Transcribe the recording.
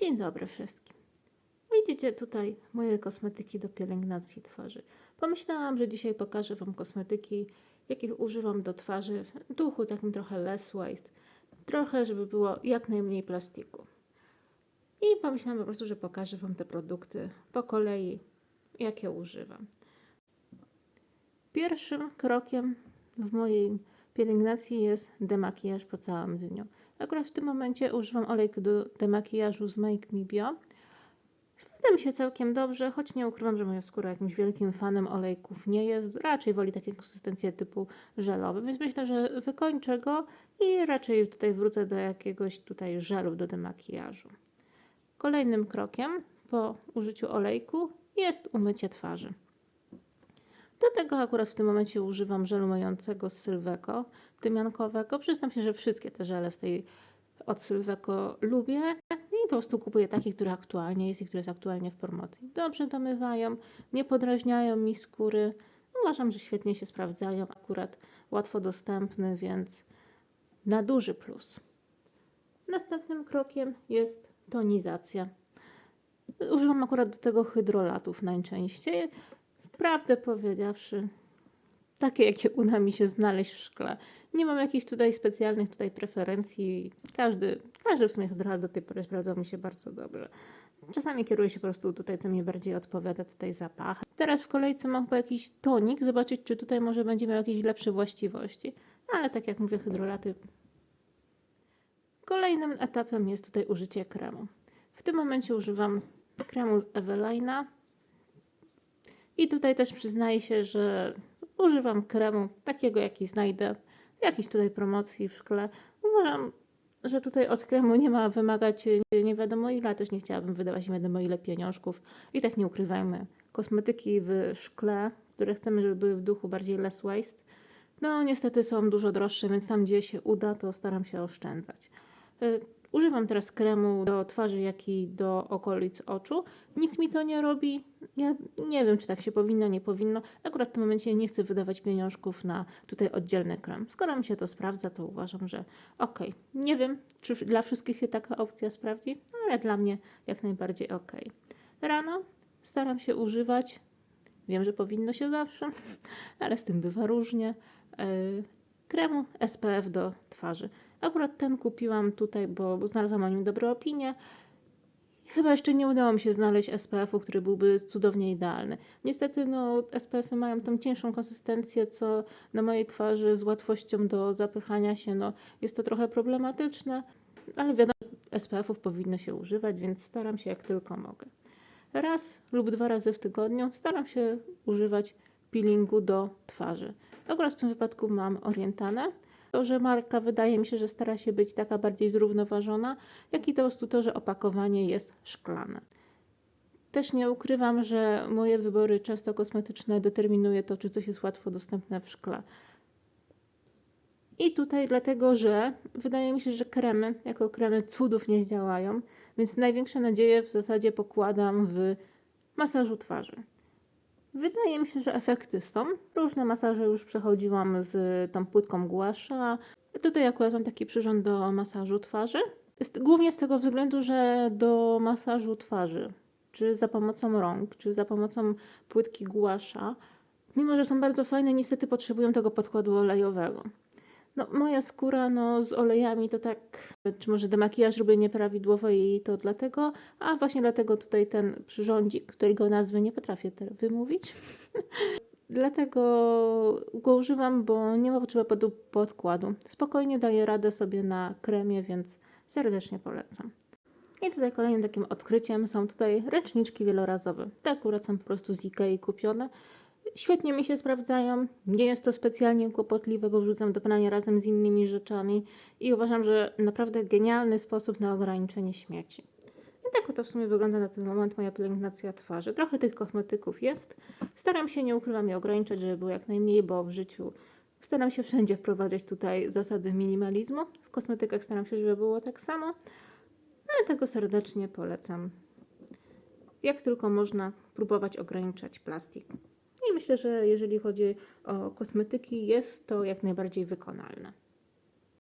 Dzień dobry wszystkim. Widzicie tutaj moje kosmetyki do pielęgnacji twarzy. Pomyślałam, że dzisiaj pokażę Wam kosmetyki, jakich używam do twarzy w duchu takim trochę less waste. Trochę, żeby było jak najmniej plastiku. I pomyślałam po prostu, że pokażę Wam te produkty po kolei, jakie używam. Pierwszym krokiem w mojej pielęgnacji jest demakijaż po całym dniu. Akurat w tym momencie używam olejku do demakijażu z Make Me Bio. Śledzę mi się całkiem dobrze, choć nie ukrywam, że moja skóra jakimś wielkim fanem olejków nie jest. Raczej woli takie konsystencje typu żelowe, więc myślę, że wykończę go i raczej tutaj wrócę do jakiegoś tutaj żelu do demakijażu. Kolejnym krokiem po użyciu olejku jest umycie twarzy. Do tego akurat w tym momencie używam żelu myjącego z Sylweko, tymiankowego. Przyznam się, że wszystkie te żele z tej od Sylweko lubię i po prostu kupuję taki, który aktualnie jest i który jest aktualnie w promocji. Dobrze domywają, nie podrażniają mi skóry. Uważam, że świetnie się sprawdzają, akurat łatwo dostępny, więc na duży plus. Następnym krokiem jest tonizacja. Używam akurat do tego hydrolatów najczęściej. Prawdę powiedziawszy, takie jakie uda mi się znaleźć w szkle. Nie mam jakichś tutaj specjalnych tutaj preferencji. Każdy, każdy w sumie hydrolat do tej pory sprawdzał mi się bardzo dobrze. Czasami kieruję się po prostu tutaj, co mi bardziej odpowiada, tutaj zapach. Teraz w kolejce mam chyba jakiś tonik, zobaczyć, czy tutaj może będzie miał jakieś lepsze właściwości. Ale tak jak mówię, hydrolaty. Kolejnym etapem jest tutaj użycie kremu. W tym momencie używam kremu z Evelina. I tutaj też przyznaję się, że używam kremu takiego, jaki znajdę w jakiejś tutaj promocji w szkle. Uważam, że tutaj od kremu nie ma wymagać nie, wiadomo ile, też nie chciałabym wydawać nie wiadomo ile pieniążków. I tak nie ukrywajmy, kosmetyki w szkle, które chcemy, żeby były w duchu bardziej less waste, no niestety są dużo droższe, więc tam gdzie się uda, to staram się oszczędzać. Używam teraz kremu do twarzy, jak i do okolic oczu. Nic mi to nie robi. Ja nie wiem, czy tak się powinno, nie powinno. Akurat w tym momencie nie chcę wydawać pieniążków na tutaj oddzielny krem. Skoro mi się to sprawdza, to uważam, że ok. Nie wiem, czy dla wszystkich się taka opcja sprawdzi, ale dla mnie jak najbardziej ok. Rano staram się używać. Wiem, że powinno się zawsze, ale z tym bywa różnie. Yy, kremu SPF do twarzy. Akurat ten kupiłam tutaj, bo znalazłam o nim dobre opinie. Chyba jeszcze nie udało mi się znaleźć SPF-u, który byłby cudownie idealny. Niestety, no, SPF-y mają tą cięższą konsystencję, co na mojej twarzy z łatwością do zapychania się, no, jest to trochę problematyczne, ale wiadomo, SPF-ów powinno się używać, więc staram się jak tylko mogę. Raz lub dwa razy w tygodniu staram się używać peelingu do twarzy. Akurat w tym wypadku mam Orientanę. To, że marka wydaje mi się, że stara się być taka bardziej zrównoważona, jak i po prostu to, że opakowanie jest szklane. Też nie ukrywam, że moje wybory często kosmetyczne determinuje to, czy coś jest łatwo dostępne w szkle. I tutaj dlatego, że wydaje mi się, że kremy jako kremy cudów nie działają, więc największe nadzieje w zasadzie pokładam w masażu twarzy. Wydaje mi się, że efekty są. Różne masaże już przechodziłam z tą płytką głasza. Tutaj akurat mam taki przyrząd do masażu twarzy. Głównie z tego względu, że do masażu twarzy, czy za pomocą rąk, czy za pomocą płytki głasza, mimo że są bardzo fajne, niestety potrzebują tego podkładu olejowego. No, moja skóra no, z olejami to tak, czy może demakijaż robię nieprawidłowo i to dlatego, a właśnie dlatego tutaj ten przyrządzik, którego nazwy nie potrafię wymówić. dlatego go używam, bo nie ma potrzeby pod, podkładu. Spokojnie daję radę sobie na kremie, więc serdecznie polecam. I tutaj kolejnym takim odkryciem są tutaj ręczniczki wielorazowe. Te akurat są po prostu z Ikei kupione. Świetnie mi się sprawdzają. Nie jest to specjalnie kłopotliwe, bo wrzucam do prania razem z innymi rzeczami i uważam, że naprawdę genialny sposób na ograniczenie śmieci. I tak oto w sumie wygląda na ten moment moja pielęgnacja twarzy. Trochę tych kosmetyków jest. Staram się, nie ukrywam, je ograniczać, żeby było jak najmniej, bo w życiu staram się wszędzie wprowadzać tutaj zasady minimalizmu. W kosmetykach staram się, żeby było tak samo. Ale tego serdecznie polecam. Jak tylko można próbować ograniczać plastik. I myślę, że jeżeli chodzi o kosmetyki, jest to jak najbardziej wykonalne.